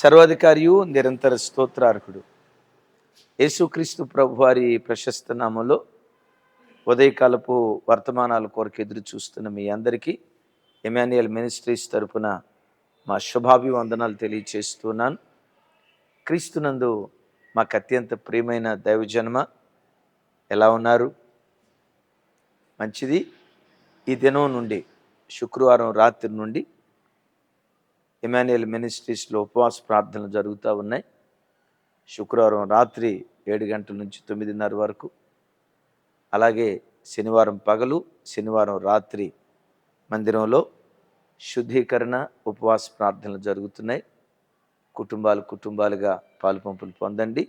సర్వాధికారియు నిరంతర స్తోత్రార్హుడు. యేసుక్రీస్తు ప్రభువారి ప్రశస్త నామంలో ఉదయకాలపు వర్తమానాల కొరకు ఎదురు చూస్తున్న మీ అందరికీ ఎమాన్యుయల్ మినిస్ట్రీస్ తరపున మా శుభాభివందనాలు తెలియచేస్తున్నాను. క్రీస్తునందు మాకు అత్యంత ప్రియమైన దైవజన్మ ఎలా ఉన్నారు? మంచిది. ఈ దినం నుండి శుక్రవారం రాత్రి నుండి ఇమాన్యుయల్ మినిస్ట్రీస్లో ఉపవాస ప్రార్థనలు జరుగుతూ ఉన్నాయి. శుక్రవారం రాత్రి ఏడు గంటల నుంచి తొమ్మిదిన్నర వరకు. అలాగే శనివారం పగలు శనివారం రాత్రి మందిరంలో శుద్ధీకరణ ఉపవాస ప్రార్థనలు జరుగుతున్నాయి. కుటుంబాలు కుటుంబాలుగా పాలు పంపులు పొందండి.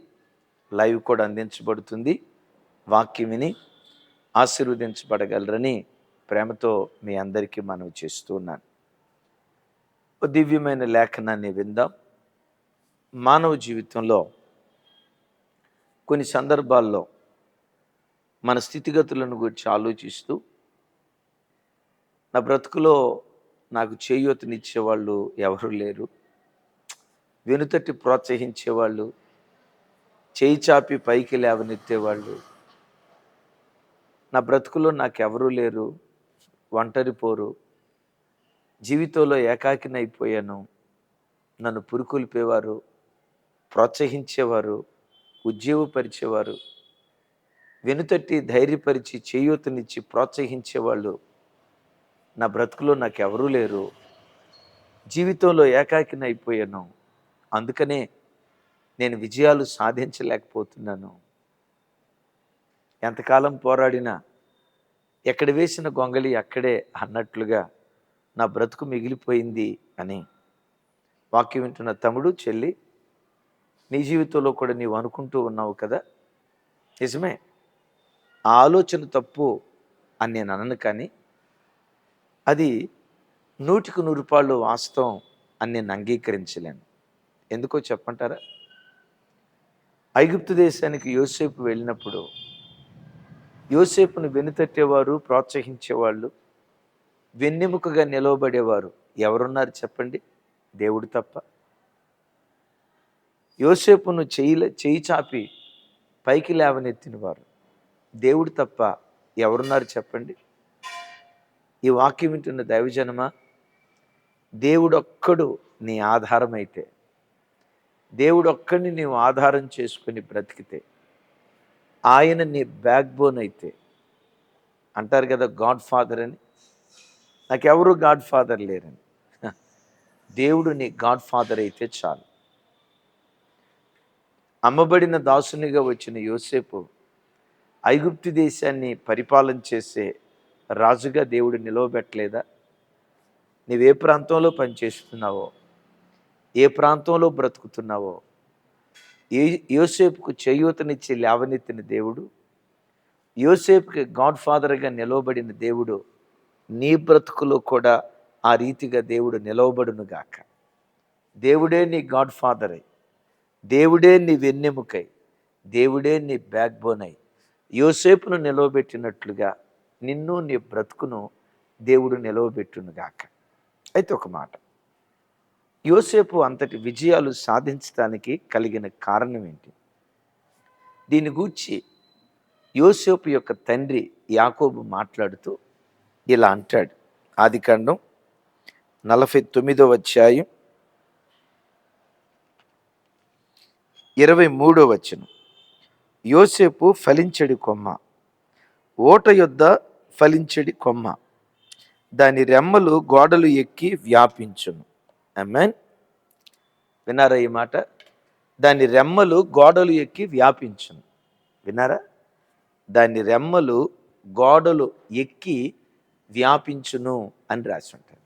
లైవ్ కూడా అందించబడుతుంది. వాక్యం విని ఆశీర్వదించబడగలరని ప్రేమతో మీ అందరికీ మనవి చేస్తూ ఉన్నాను. దివ్యమైన లేఖనాన్ని విందాం. మానవ జీవితంలో కొన్ని సందర్భాల్లో మన స్థితిగతులను గురించి ఆలోచిస్తూ నా బ్రతుకులో నాకు చేయూతనిచ్చేవాళ్ళు ఎవరు లేరు. వెనుతట్టి ప్రోత్సహించేవాళ్ళు చేయి చాపి పైకి లేవనెత్తేవాళ్ళు నా బ్రతుకులో నాకెవరూ లేరు ఒంటరి పోరు జీవితంలో ఏకాకినైపోయాను. నన్ను పురుకొల్పేవారు ప్రోత్సహించేవారు ఉద్యోగపరిచేవారు వెనుతట్టి ధైర్యపరిచి చేయూతనిచ్చి ప్రోత్సహించేవాళ్ళు నా బ్రతుకులో నాకెవరూ లేరు. జీవితంలో ఏకాకినైపోయాను. అందుకనే నేను విజయాలు సాధించలేకపోతున్నాను. ఎంతకాలం పోరాడినా ఎక్కడ వేసిన గొంగళి అక్కడే అన్నట్లుగా నా బ్రతుకు మిగిలిపోయింది అని వాక్యం వింటున్న తమ్ముడు చెల్లి నీ జీవితంలో కూడా నీవు అనుకుంటూ ఉన్నావు కదా? నిజమే. ఆ ఆలోచన తప్పు అని నేను అనను కానీ అది నూటికి నూరు రూపాయలు వాస్తవం అని నేను అంగీకరించలేను. ఎందుకో చెప్పంటారా? ఐగుప్తు దేశానికి యోసేపు వెళ్ళినప్పుడు యోసేపును వెనుతట్టేవారు ప్రోత్సహించేవాళ్ళు వెన్నెముకగా నిలవబడేవారు ఎవరున్నారు చెప్పండి? దేవుడు తప్ప. యోసేపును చేయిల చేయి చాపి పైకి లేవనెత్తినవారు. దేవుడు తప్ప ఎవరున్నారు చెప్పండి? ఈ వాక్యం వింటున్న దైవజనమా దేవుడొక్కడు నీ ఆధారమైతే దేవుడొక్కడిని నీవు ఆధారం చేసుకుని బ్రతికితే ఆయన నీ బ్యాక్ బోన్ అయితే అంటారు కదా గాడ్ ఫాదర్ అని? నాకెవరు గాడ్ ఫాదర్ లేరని. దేవుడు నీ గాడ్ ఫాదర్ అయితే చాలు. అమ్మబడిన దాసునిగా వచ్చిన యోసేపు ఐగుప్తు దేశాన్ని పరిపాలన చేసే రాజుగా దేవుడు నిలవబెట్టలేదా? నీవే ప్రాంతంలో పనిచేస్తున్నావో? ఏ ప్రాంతంలో బ్రతుకుతున్నావో? ఏ యోసేపుకు చేయూతనిచ్చి లేవనెత్తిన దేవుడు యోసేపుకి గాడ్ ఫాదర్గా నిలవబడిన దేవుడు నీ బ్రతుకులో కూడా ఆ రీతిగా దేవుడు నిలవబడును గాక. దేవుడే నీ గాడ్ ఫాదర్ అయి. దేవుడే నీ వెన్నెముకై. దేవుడే నీ బ్యాక్ బోన్ అయి. యోసేపును నిలవబెట్టినట్లుగా నిన్ను నీ బ్రతుకును దేవుడు నిలవబెట్టును గాక. అయితే ఒక మాట. యోసేపు అంతటి విజయాలు సాధించడానికి కలిగిన కారణం ఏంటి? దీని గూర్చి యోసేపు యొక్క తండ్రి యాకోబు మాట్లాడుతూ ఇలా అంటాడు. ఆదికాండం నలభై తొమ్మిదో అధ్యాయం ఇరవై మూడో వచనం. యోసేపు ఫలించడి కొమ్మ ఓట యొద్ద ఫలించడి కొమ్మ దాని రెమ్మలు గోడలు ఎక్కి వ్యాపించును. అమెన్ విన్నారా ఈ మాట? దాని రెమ్మలు గోడలు ఎక్కి వ్యాపించును. విన్నారా? దాని రెమ్మలు గోడలు ఎక్కి వ్యాపించును అని రాసి ఉంటారు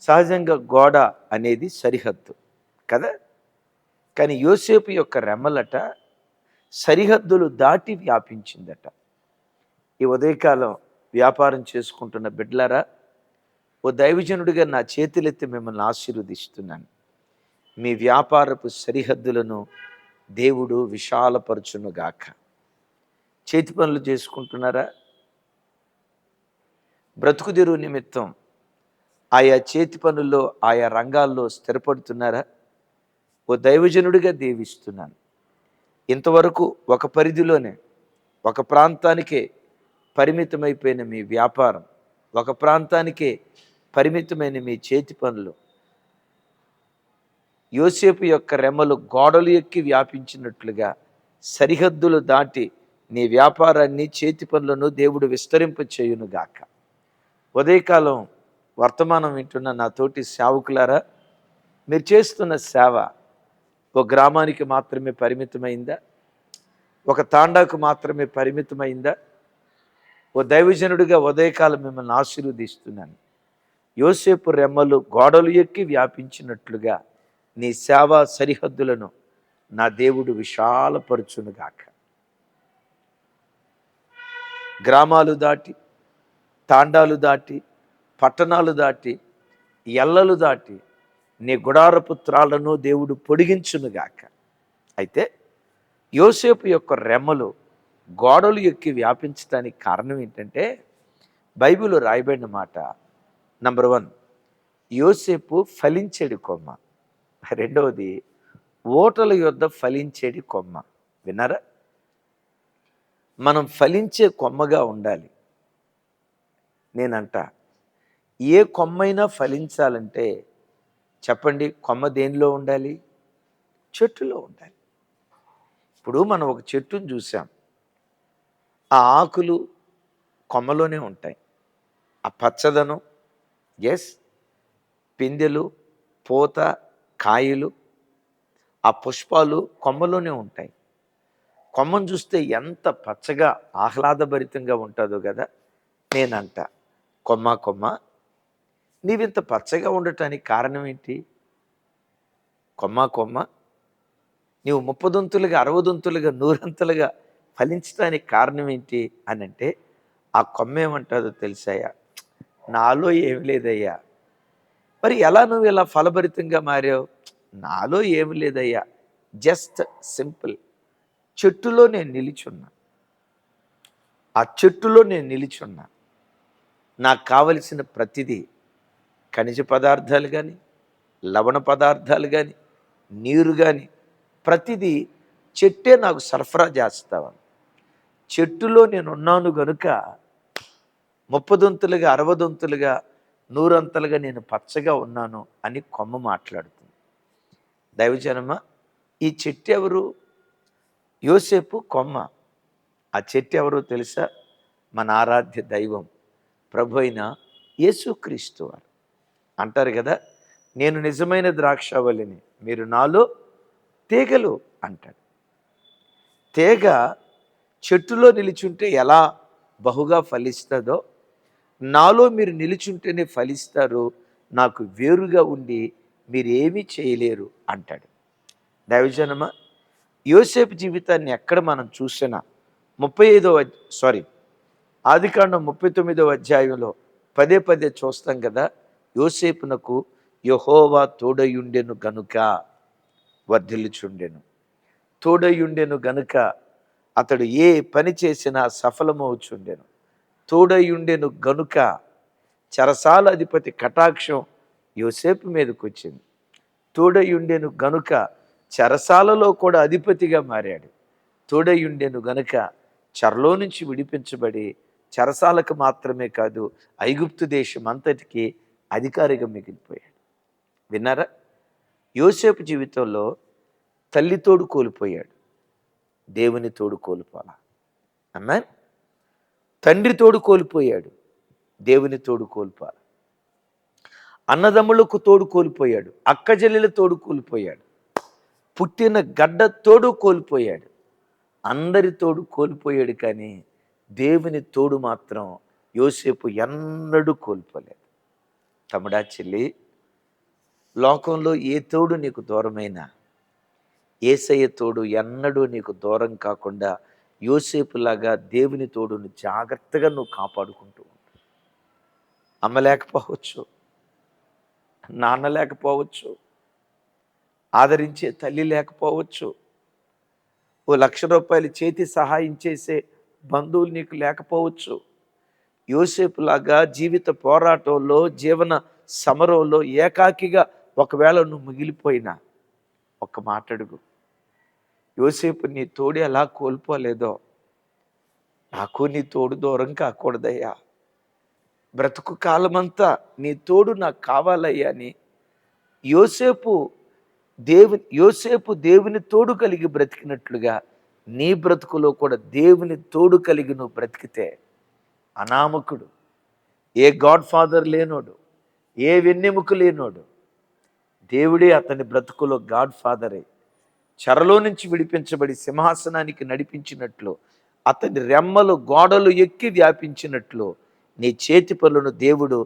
సహజంగా గోడ అనేది సరిహద్దు కదా? కానీ యోసేపు యొక్క రెమ్మలట సరిహద్దులు దాటి వ్యాపించిందట. ఈ ఉదయకాలం వ్యాపారం చేసుకుంటున్న బిడ్లారా ఓ దైవజనుడిగా నా చేతులెత్తి మిమ్మల్ని ఆశీర్వదిస్తున్నాను. మీ వ్యాపారపు సరిహద్దులను దేవుడు విశాలపరచునుగాక. చేతి పనులు చేసుకుంటున్నారా? బ్రతుకుదెరువు నిమిత్తం ఆయా చేతి పనుల్లో ఆయా రంగాల్లో స్థిరపడుతున్నారా? ఓ దైవజనుడిగా దీవిస్తున్నాను. ఇంతవరకు ఒక పరిధిలోనే ఒక ప్రాంతానికే పరిమితమైపోయిన మీ వ్యాపారం ఒక ప్రాంతానికే పరిమితమైన మీ చేతి పనులు యోసేపు యొక్క రెమ్మలు గోడలు ఎక్కి వ్యాపించినట్లుగా సరిహద్దులు దాటి నీ వ్యాపారాన్ని చేతి పనులను దేవుడు విస్తరింప చేయునుగాక ఉదయకాలం వర్తమానం వింటున్న నా తోటి సేవకులారా మీరు చేస్తున్న సేవ ఒక గ్రామానికి మాత్రమే పరిమితమైందా? ఒక తాండాకు మాత్రమే పరిమితమైందా? ఓ దైవజనుడిగా ఉదయకాలం మిమ్మల్ని ఆశీర్వదిస్తున్నాను. యోసేపు రెమ్మలు గోడలు ఎక్కి వ్యాపించినట్లుగా నీ సేవా సరిహద్దులను నా దేవుడు విశాలపరుచునుగాక. గ్రామాలు దాటి తాండాలు దాటి పట్టణాలు దాటి ఎల్లలు దాటి నీ గుడారపుత్రాలను దేవుడు పొడిగించునుగాక అయితే యోసేపు యొక్క రెమ్మలు గోడలు ఎక్కి వ్యాపించడానికి కారణం ఏంటంటే బైబిల్ రాయబడిన మాట నంబర్ వన్ యోసేపు ఫలించేడి కొమ్మ. రెండవది ఓటల యొద్ద ఫలించేడి కొమ్మ. విన్నారా? మనం ఫలించే కొమ్మగా ఉండాలి. నేనంట. ఏ కొమ్మైనా ఫలించాలంటే చెప్పండి కొమ్మ దేనిలో ఉండాలి? చెట్టులో ఉండాలి. ఇప్పుడు మనం ఒక చెట్టును చూసాం. ఆ ఆకులు కొమ్మలోనే ఉంటాయి. ఆ పచ్చదనం ఎస్ పిందెలు పూత కాయలు ఆ పుష్పాలు కొమ్మలోనే ఉంటాయి. కొమ్మను చూస్తే ఎంత పచ్చగా ఆహ్లాదభరితంగా ఉంటుందో కదా నేనంట. కొమ్మ కొమ్మ. నీవింత పచ్చగా ఉండటానికి కారణం ఏంటి? కొమ్మ కొమ్మ. నీవు ముప్పదొంతులుగా అరవదొంతులుగా నూరంతులుగా ఫలించడానికి కారణం ఏంటి అని అంటే ఆ కొమ్మ ఏమంటుందో తెలిసాయా? నాలో ఏమి లేదయ్యా. మరి ఎలా నువ్వు ఇలా ఫలభరితంగా మారావు? నాలో ఏమి లేదయ్యా. Just simple. చెట్టులో నేను నిలిచున్నా. ఆ చెట్టులో నేను నిలిచున్నా. నాకు కావలసిన ప్రతిదీ ఖనిజ పదార్థాలు కానీ లవణ పదార్థాలు కానీ నీరు కానీ ప్రతిదీ చెట్టే నాకు సరఫరా చేస్తావని చెట్టులో నేను ఉన్నాను గనుక ముప్పదొంతులుగా అరవదొంతులుగా నూరంతలుగా నేను పచ్చగా ఉన్నాను అని కొమ్మ మాట్లాడుతుంది. దైవజనమ ఈ చెట్టు ఎవరు యోసేపు కొమ్మ. ఆ చెట్టు ఎవరో తెలుసా? మన ఆరాధ్య దైవం. ప్రభు అయిన యేసుక్రీస్తు వారు. అంటారు కదా నేను నిజమైన ద్రాక్షవల్లిని మీరు నాలో తీగలు అంటాడు. తీగ చెట్టులో నిలిచుంటే ఎలా బహుగా ఫలిస్తుందో నాలో మీరు నిలుచుంటేనే ఫలిస్తారు నాకు వేరుగా ఉండి మీరేమీ చేయలేరు అంటాడు. దైవజనమా యోసేపు జీవితాన్ని ఎక్కడ మనం చూసినా ముప్పై ఐదవ సారీ ఆదికాండం ముప్పై తొమ్మిదవ అధ్యాయంలో పదే పదే చూస్తాం కదా యోసేపునకు యహోవా తోడయుండెను గనుక వర్ధిల్లుచుండెను. తోడయుండెను గనుక అతడు ఏ పని చేసినా సఫలమవుచుండెను. తోడయుండెను గనుక చరసాల అధిపతి కటాక్షం యోసేపు మీదకి వచ్చింది తోడయుండెను గనుక చెరసాలలో కూడా అధిపతిగా మారాడు. తోడయుండెను గనుక చెరలో నుంచి విడిపించబడి చరసాలకు మాత్రమే కాదు ఐగుప్తు దేశం అంతటికి అధికారిగా మిగిలిపోయాడు. విన్నారా? యోసేపు జీవితంలో తల్లి తోడు కోల్పోయాడు. దేవుని తోడు కోల్పోలా అమ్మా తండ్రి తోడు కోల్పోయాడు. దేవుని తోడు కోల్పోల అన్నదమ్ములకు తోడు కోల్పోయాడు. అక్కజల్లెల తోడు కోల్పోయాడు. పుట్టిన గడ్డ తోడు కోల్పోయాడు. అందరి తోడు కోల్పోయాడు కానీ దేవుని తోడు మాత్రం యోసేపు ఎన్నడూ కోల్పోలేదు. తమ్ముడా చెల్లి లోకంలో ఏ తోడు నీకు దూరమైనా ఏసయ్య తోడు ఎన్నడూ నీకు దూరం కాకుండా యోసేపులాగా దేవుని తోడును జాగ్రత్తగా నువ్వు కాపాడుకుంటూ ఉంటావు అమ్మ లేకపోవచ్చు నాన్న లేకపోవచ్చు ఆదరించే తల్లి లేకపోవచ్చు ఓ లక్ష రూపాయలు చేతి సహాయం చేసే బంధువులు నీకు లేకపోవచ్చు. యోసేపులాగా జీవిత పోరాటంలో జీవన సమరంలో ఏకాకిగా ఒకవేళ నువ్వు మిగిలిపోయినా ఒక్క మాటడుగు. యోసేపు నీ తోడు ఎలా కోల్పోలేదో నాకు నీ తోడు దూరం కాకూడదయ్యా. బ్రతుకు కాలమంతా నీ తోడు నాకు కావాలయ్యా అని యోసేపు దేవు యోసేపు దేవుని తోడు కలిగి బ్రతికినట్లుగా నీ బ్రతుకులో కూడా దేవుని తోడు కలిగి నువ్వు బ్రతికితే అనామకుడు ఏ గాడ్ ఫాదర్ లేనోడు ఏ వెన్నెముక లేనోడు దేవుడే అతని బ్రతుకులో గాడ్ ఫాదరే. చెరలో నుంచి విడిపించబడి సింహాసనానికి నడిపించినట్లు అతని రెమ్మలు గోడలు ఎక్కి వ్యాపించినట్లు నీ చేతి పనులను దేవుడు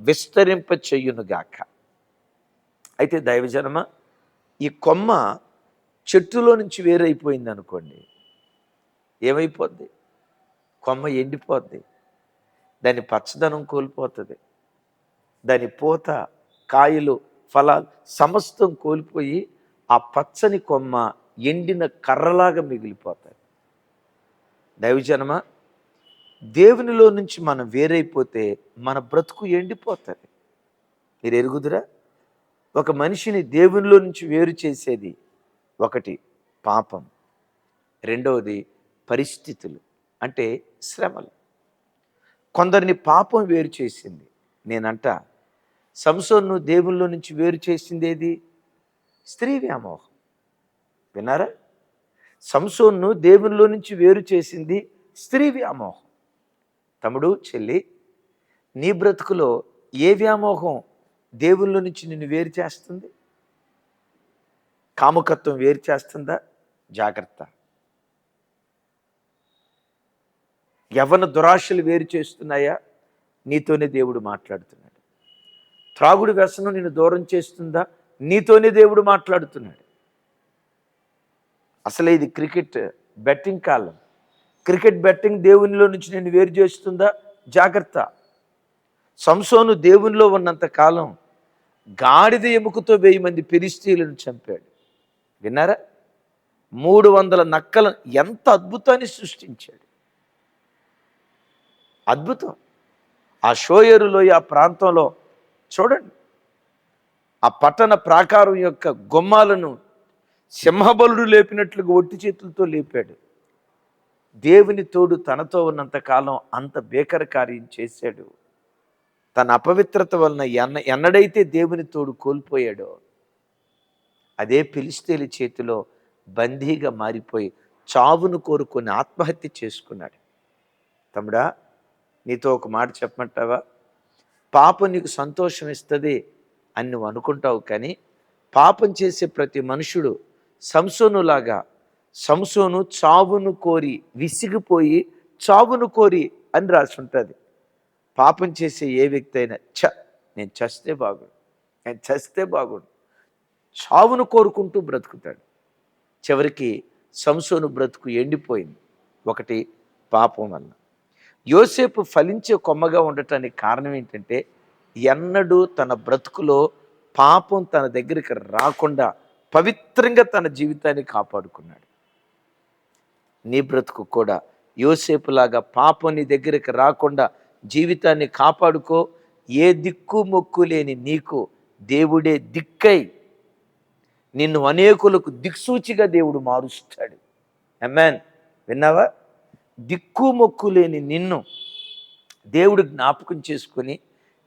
విస్తరింప చెయ్యునుగాక అయితే దైవజనమ ఈ కొమ్మ చెట్టులో నుంచి వేరైపోయింది అనుకోండి ఏమైపోద్ది? కొమ్మ ఎండిపోద్ది. దాని పచ్చదనం కోల్పోతుంది. దాని పూత కాయలు ఫలాలు సమస్తం కోల్పోయి ఆ పచ్చని కొమ్మ ఎండిన కర్రలాగా మిగిలిపోతాయి. దైవజనమ దేవునిలో నుంచి మనం వేరైపోతే మన బ్రతుకు ఎండిపోతుంది. మీరు ఎరుగుదురా? ఒక మనిషిని దేవునిలో నుంచి వేరు చేసేది ఒకటి పాపం. రెండవది పరిస్థితులు అంటే శ్రమలు. కొందరిని పాపం వేరు చేసింది. నేనంట సంసోన్ను దేవుల్లో నుంచి వేరు చేసింది ఏది? స్త్రీ వ్యామోహం. విన్నారా? సంసోన్ను దేవునిలో నుంచి వేరు చేసింది స్త్రీ వ్యామోహం. తమ్ముడు చెల్లి నీ బ్రతుకులో ఏ వ్యామోహం దేవుళ్ళ నుంచి నిన్ను వేరు చేస్తుంది? కాముకత్వం వేరు చేస్తుందా? జాగ్రత్త. యవ్వన దురాశలు వేరు చేస్తున్నాయా? నీతోనే దేవుడు మాట్లాడుతున్నాడు. త్రాగుడు వ్యసనం నిన్ను దూరం చేస్తుందా? నీతోనే దేవుడు మాట్లాడుతున్నాడు. అసలే ఇది క్రికెట్ బెట్టింగ్ కాలం. క్రికెట్ బెట్టింగ్ దేవునిలో నుంచి నేను వేరు చేస్తుందా? జాగ్రత్త. సంసోను దేవునిలో ఉన్నంత కాలం గాడిద ఎముకతో వెయ్యి మంది పిరిస్తీలను చంపాడు. విన్నారా? మూడు వందల నక్కలను ఎంత అద్భుతాన్ని సృష్టించాడు. అద్భుతం. ఆ షోయరులో ఆ ప్రాంతంలో చూడండి. ఆ పట్టణ ప్రాకారం యొక్క గుమ్మాలను సింహబలుడు లేపినట్లుగా ఒట్టి చేతులతో లేపాడు. దేవుని తోడు తనతో ఉన్నంతకాలం అంత భీకర కార్యం చేశాడు. తన అపవిత్రత వలన ఎన్న ఎన్నడైతే దేవుని తోడు కోల్పోయాడో అదే పిలిస్తేలి చేతిలో బందీగా మారిపోయి చావును కోరుకొని ఆత్మహత్య చేసుకున్నాడు. తమ్ముడా నీతో ఒక మాట చెప్పమంటావా? పాపం నీకు సంతోషం ఇస్తుంది అని నువ్వు అనుకుంటావు కానీ పాపం చేసే ప్రతి మనుషుడు సంసోనులాగా సంసోను చావును కోరి విసిగిపోయి చావును కోరి అని రాసి ఉంటుంది. పాపం చేసే ఏ వ్యక్తి అయినా చ నేను చస్తే బాగుండు నేను చస్తే బాగుండు. చావును కోరుకుంటూ బ్రతుకుతాడు. చివరికి సంసోను బ్రతుకు ఎండిపోయింది. ఒకటి పాపం వల్ల. యోసేపు ఫలించే కొమ్మగా ఉండటానికి కారణం ఏంటంటే ఎన్నడూ తన బ్రతుకులో పాపం తన దగ్గరికి రాకుండా పవిత్రంగా తన జీవితాన్ని కాపాడుకున్నాడు. నీ బ్రతుకు కూడా యోసేపులాగా పాపం నీ దగ్గరికి రాకుండా జీవితాన్ని కాపాడుకో. ఏ దిక్కు మొక్కు లేని నీకు దేవుడే దిక్కై నిన్ను అనేకులకు దిక్సూచిగా దేవుడు మారుస్తాడు. అమ్మాన్ విన్నావా? దిక్కు మొక్కు లేని నిన్ను దేవుడు జ్ఞాపకం చేసుకొని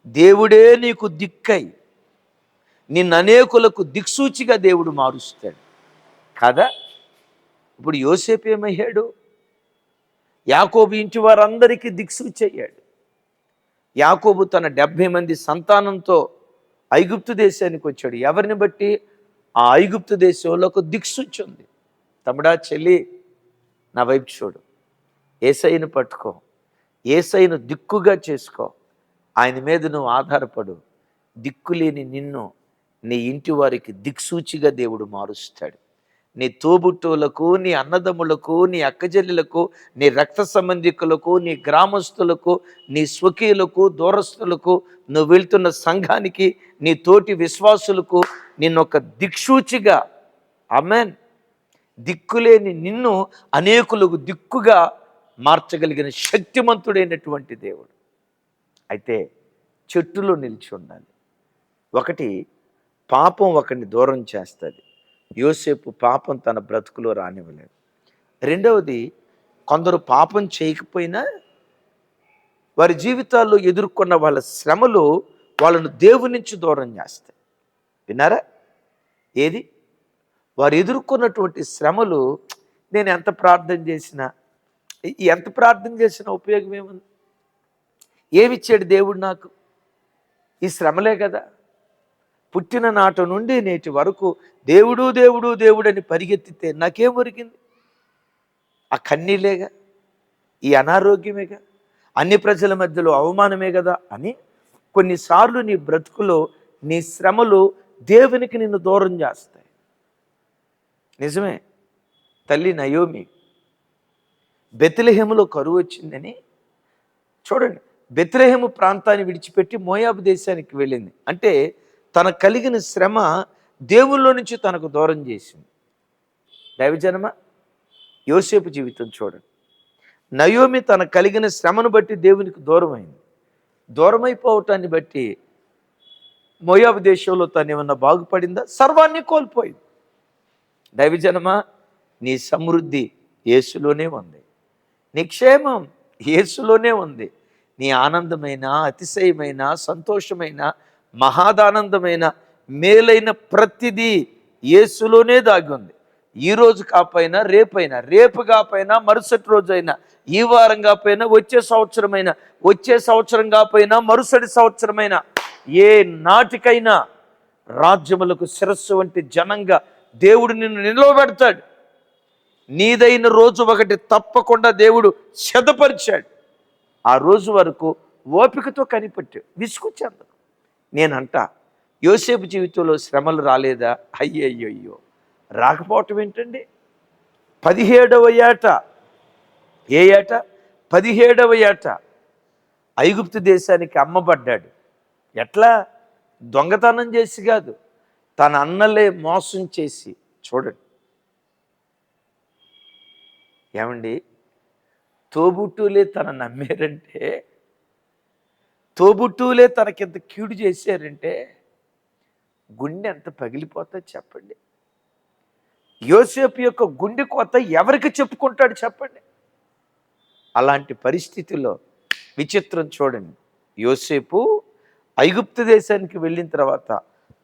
దేవుడే నీకు దిక్కై నిన్ను అనేకులకు దిక్సూచిగా దేవుడు మారుస్తాడు. కదా? ఇప్పుడు యోసేపు ఏమయ్యాడు? యాకోబు ఇంటి వారందరికీ దిక్సూచి అయ్యాడు. యాకోబు తన డెబ్భై మంది సంతానంతో ఐగుప్తు దేశానికి వచ్చాడు. ఎవరిని బట్టి? ఆ ఐగుప్తు దేశంలో ఒక దిక్సూచి ఉంది. తమ్ముడా చెల్లి నా వైపు చూడు. ఏసైను పట్టుకో. ఏసైను దిక్కుగా చేసుకో. ఆయన మీద నువ్వు ఆధారపడు. దిక్కులేని నిన్ను నీ ఇంటి వారికి దిక్సూచిగా దేవుడు మారుస్తాడు. నీ తోబుట్టువులకు నీ అన్నదమ్ములకు నీ అక్కజల్లులకు నీ రక్త సంబంధికులకు నీ గ్రామస్తులకు నీ స్వకీయులకు దూరస్తులకు నువ్వు వెళ్తున్న సంఘానికి నీ తోటి విశ్వాసులకు నిన్నొక దిక్సూచిగా. అమెన్ దిక్కులేని నిన్ను అనేకులకు దిక్కుగా మార్చగలిగిన శక్తిమంతుడైనటువంటి దేవుడు. అయితే చెట్టులో నిలిచి ఉండాలి. ఒకటి పాపం ఒకరిని దూరం చేస్తుంది. యోసేపు పాపం తన బ్రతుకులో రానివ్వలేదు. రెండవది కొందరు పాపం చేయకపోయినా వారి జీవితాల్లో ఎదుర్కొన్న వాళ్ళ శ్రమలు వాళ్ళను దేవుని నుంచి దూరం చేస్తాయి. విన్నారా? ఏది? వారు ఎదుర్కొన్నటువంటి శ్రమలు నేను ఎంత ప్రార్థన చేసినా ఎంత ప్రార్థన చేసినా ఉపయోగం ఏముంది? ఏమిచ్చాడు దేవుడు నాకు? ఈ శ్రమలే కదా. పుట్టిన నాట నుండి నేటి వరకు దేవుడు దేవుడు దేవుడు అని పరిగెత్తితే నాకేం ఒరిగింది? ఆ కన్నీలేగా ఈ అనారోగ్యమేగా? అన్ని ప్రజల మధ్యలో అవమానమే కదా అని కొన్నిసార్లు నీ బ్రతుకులో నీ శ్రమలు దేవునికి నిన్ను దూరం చేస్తాయి. నిజమే. తల్లి నయోమి బెత్లెహేములో కరువు వచ్చిందని చూడండి. బెత్లెహేము ప్రాంతాన్ని విడిచిపెట్టి మోయాబు దేశానికి వెళ్ళింది. అంటే తన కలిగిన శ్రమ దేవుల్లో నుంచి తనకు దూరం చేసింది. దైవజనమ? యోసేపు జీవితం చూడండి. నయోమి తన కలిగిన శ్రమను బట్టి దేవునికి దూరమైంది. దూరమైపోవటాన్ని బట్టి మోయాబు దేశంలో తను ఏమన్నా బాగుపడిందా? సర్వాన్ని కోల్పోయింది. దైవజనమా? నీ సమృద్ధి యేసులోనే ఉంది. నిక్షేమం యేసులోనే ఉంది. నీ ఆనందమైన అతిశయమైన సంతోషమైన మహాదానందమైన మేలైన ప్రతిదీ యేసులోనే దాగి ఉంది. ఈ రోజు కాపైనా రేపైనా రేపు కాపైనా మరుసటి రోజైనా ఈ వారం కాపైనా వచ్చే సంవత్సరమైనా వచ్చే సంవత్సరం కాపోయినా మరుసటి సంవత్సరమైనా ఏ నాటికైనా రాజ్యములకు శిరస్సు వంటి జనంగా దేవుడు నిన్ను నిలవబెడతాడు. నీదైన రోజు ఒకటి తప్పకుండా దేవుడు శతపరిచాడు ఆ రోజు వరకు ఓపికతో కనిపెట్టాడు విసుకొచ్చేందుకు నేనంట యోసేపు జీవితంలో శ్రమలు రాలేదా? అయ్యయ్యో రాకపోవటం ఏంటండి? పదిహేడవ ఏట. ఏ ఏట? పదిహేడవ ఏట. ఐగుప్తు దేశానికి అమ్మబడ్డాడు. ఎట్లా? దొంగతనం చేసి కాదు. తన అన్నలే మోసం చేసి. చూడండి. ఏమండి? తోబుట్టులే తన నమ్మారంటే తోబుట్టులే తనకింత కీడు చేశారంటే గుండె ఎంత పగిలిపోతుంది చెప్పండి. యోసేపు యొక్క గుండె కొత్త ఎవరికి చెప్పుకుంటాడు చెప్పండి. అలాంటి పరిస్థితిలో విచిత్రం చూడండి. యోసేపు ఐగుప్తు దేశానికి వెళ్ళిన తర్వాత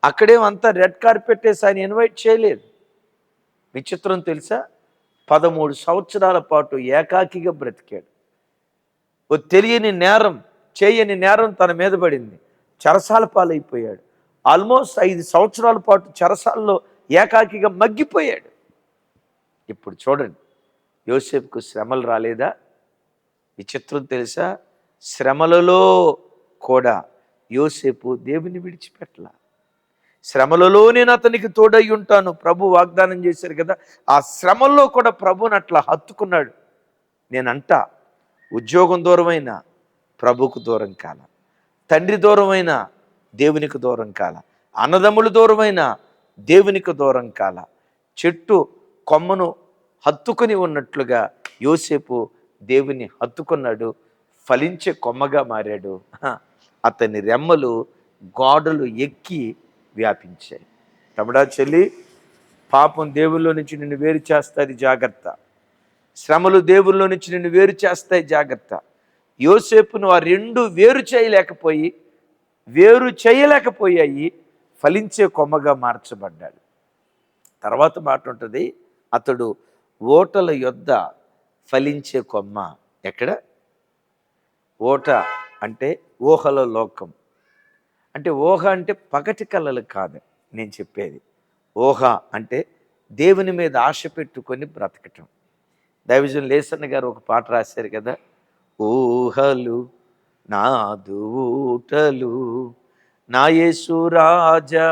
అక్కడేమంతా రెడ్ కార్పెట్ వేసి ఆయన ఇన్వైట్ చేయలేదు. విచిత్రం తెలుసా? పదమూడు సంవత్సరాల పాటు ఏకాకిగా బ్రతికాడు. ఓ తెలియని నేరం చేయని నేరం తన మీద పడింది. చెరసాల పాలైపోయాడు. ఆల్మోస్ట్ ఐదు సంవత్సరాల పాటు చెరసాలలో ఏకాకిగా మగ్గిపోయాడు. ఇప్పుడు చూడండి యోసేపుకు శ్రమలు రాలేదా? విచిత్రం తెలుసా? శ్రమలలో కూడా యోసేపు దేవుని విడిచిపెట్టల. శ్రమలలో నేను అతనికి తోడై ఉంటాను. ప్రభు వాగ్దానం చేశారు కదా. ఆ శ్రమల్లో కూడా ప్రభుని అట్లా హత్తుకున్నాడు. నేనంట ఉద్యోగం దూరమైన ప్రభుకు దూరం కాల. తండ్రి దూరమైన దేవునికి దూరం కాల. అన్నదమ్ములు దూరమైన దేవునికి దూరం కాల. చెట్టు కొమ్మను హత్తుకుని ఉన్నట్లుగా యోసేపు దేవుని హత్తుకున్నాడు. ఫలించే కొమ్మగా మారాడు. అతని రెమ్మలు గోడలు ఎక్కి వ్యాపించాయి. తమిడా చెల్లి పాపం దేవుల్లో నుంచి నిన్ను వేరు చేస్తుంది జాగ్రత్త. శ్రమలు దేవుల్లో నుంచి నిన్ను వేరు చేస్తాయి జాగ్రత్త. యోసేపును ఆ రెండు వేరు చేయలేకపోయి వేరు చేయలేకపోయాయి ఫలించే కొమ్మగా మార్చబడ్డాడు. తర్వాత మాట ఉంటుంది అతడు ఓటల యొద్ద ఫలించే కొమ్మ ఎక్కడ? ఓట అంటే ఊహల లోకం. అంటే ఊహ అంటే పగటి కళలు కాదు నేను చెప్పేది. ఊహ అంటే దేవుని మీద ఆశ పెట్టుకొని బ్రతకటం. దైవజన్ లేసన్న గారు ఒక పాట రాశారు కదా ఊహలు నాదు ఊటలు నా యేసు రాజా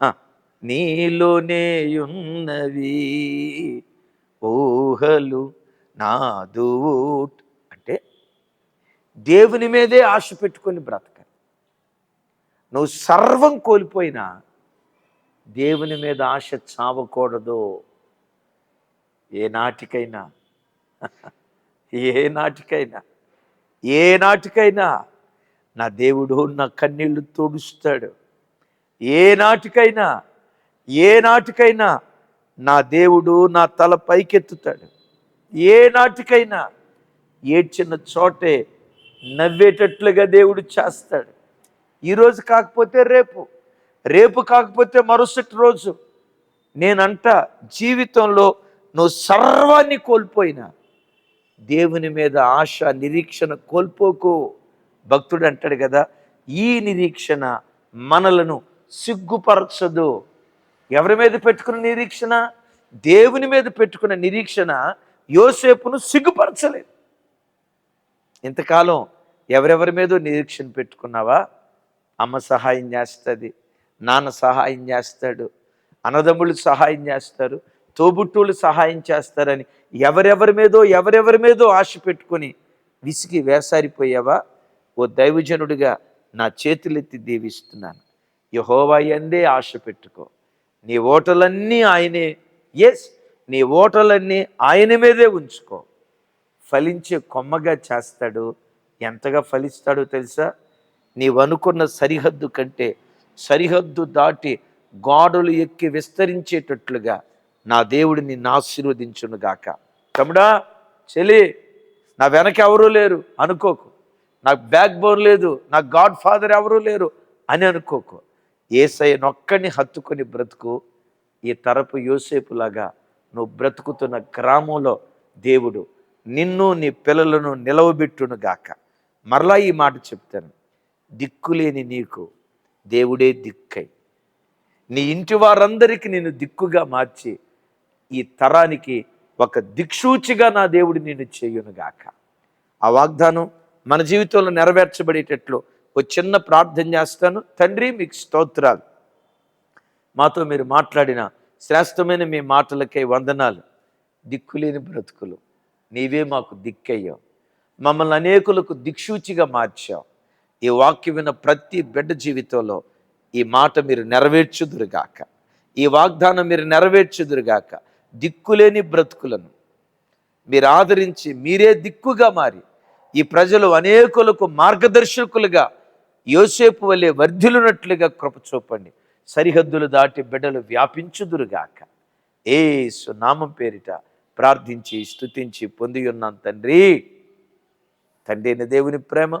ఆ, నీలోనే ఉన్నవి ఊహలు నాదు అంటే దేవుని మీదే ఆశ పెట్టుకొని బ్రతక నువ్వు సర్వం కోల్పోయినా దేవుని మీద ఆశ చావకూడదు. ఏ నాటికైనా ఏ నాటికైనా ఏ నాటికైనా నా దేవుడు నా కన్నీళ్ళు తోడుస్తాడు. ఏ నాటికైనా ఏ నాటికైనా నా దేవుడు నా తల పైకెత్తుతాడు. ఏ నాటికైనా ఏడ్చిన చోటే నవ్వేటట్లుగా దేవుడు చేస్తాడు. ఈరోజు కాకపోతే రేపు రేపు కాకపోతే మరుసటి రోజు. నేనంట జీవితంలో నువ్వు సర్వాన్ని కోల్పోయినా. దేవుని మీద ఆశ నిరీక్షణ కోల్పోకు. భక్తుడు అంటాడు కదా ఈ నిరీక్షణ మనలను సిగ్గుపరచదు. ఎవరి మీద పెట్టుకున్న నిరీక్షణ? దేవుని మీద పెట్టుకున్న నిరీక్షణ యోసేపును సిగ్గుపరచలేదు. ఇంతకాలం ఎవరెవరి మీదో నిరీక్షణ పెట్టుకున్నావా? అమ్మ సహాయం చేస్తుంది నాన్న సహాయం చేస్తాడు అన్నదమ్ములు సహాయం చేస్తారు తోబుట్టువులు సహాయం చేస్తారని ఎవరెవరి మీదో ఎవరెవరి మీదో ఆశ పెట్టుకొని విసిగి వేసారిపోయావా? ఓ దైవజనుడిగా నా చేతులెత్తి దీవిస్తున్నాను. యహోవా ఎందే ఆశ పెట్టుకో. నీ ఓటలన్నీ ఆయనే ఎస్ నీ ఓటలన్నీ ఆయన మీదే ఉంచుకో. ఫలించే కొమ్మగా చేస్తాడు. ఎంతగా ఫలిస్తాడో తెలుసా? నీవనుకున్న సరిహద్దు కంటే సరిహద్దు దాటి గోడలు ఎక్కి విస్తరించేటట్లుగా నా దేవుడు నిన్ను ఆశీర్వదించునుగాక. తమ్ముడా చెలి నా వెనక ఎవరూ లేరు అనుకోకు. నాకు బ్యాక్ బోన్ లేదు నాకు గాడ్ ఫాదర్ ఎవరూ లేరు అని అనుకోకు. ఏసయ్య నొక్కడిని హత్తుకొని బ్రతుకు ఈ తరపు యోసేపులాగా నువ్వు బ్రతుకుతున్న గ్రామంలో దేవుడు నిన్ను నీ పిల్లలను నిలవబెట్టును గాక మరలా ఈ మాట చెప్తాను. దిక్కులేని నీకు. దేవుడే దిక్కై. నీ ఇంటి వారందరికీ నేను దిక్కుగా మార్చి ఈ తరానికి ఒక దిక్సూచిగా నా దేవుడు నేను చేయునుగాక. ఆ వాగ్దానం మన జీవితంలో నెరవేర్చబడేటట్లు ఒక చిన్న ప్రార్థన చేస్తాను. తండ్రి మీకు స్తోత్రాలు. మాతో మీరు మాట్లాడిన శ్రేష్టమైన మీ మాటలకై వందనాలు. దిక్కులేని బ్రతుకులు. నీవే మాకు దిక్కయ్యావు. మమ్మల్ని అనేకులకు దిక్సూచిగా మార్చావు. ఈ వాక్యం విన్న ప్రతి బిడ్డ జీవితంలో ఈ మాట మీరు నెరవేర్చుదురుగాక. ఈ వాగ్దానం మీరు నెరవేర్చుదురుగాక. దిక్కులేని బ్రతుకులను మీరు ఆదరించి మీరే దిక్కుగా మారి ఈ ప్రజలు అనేకులకు మార్గదర్శకులుగా యోసేపు వలె వర్ధిల్లునట్లుగా కృప చూపండి. సరిహద్దులు దాటి బిడ్డలు వ్యాపించుదురుగాక. ఏ సునామం పేరిట ప్రార్థించి స్తుతించి పొంది ఉన్నాను తండ్రి. తండ్రి దేవుని ప్రేమ.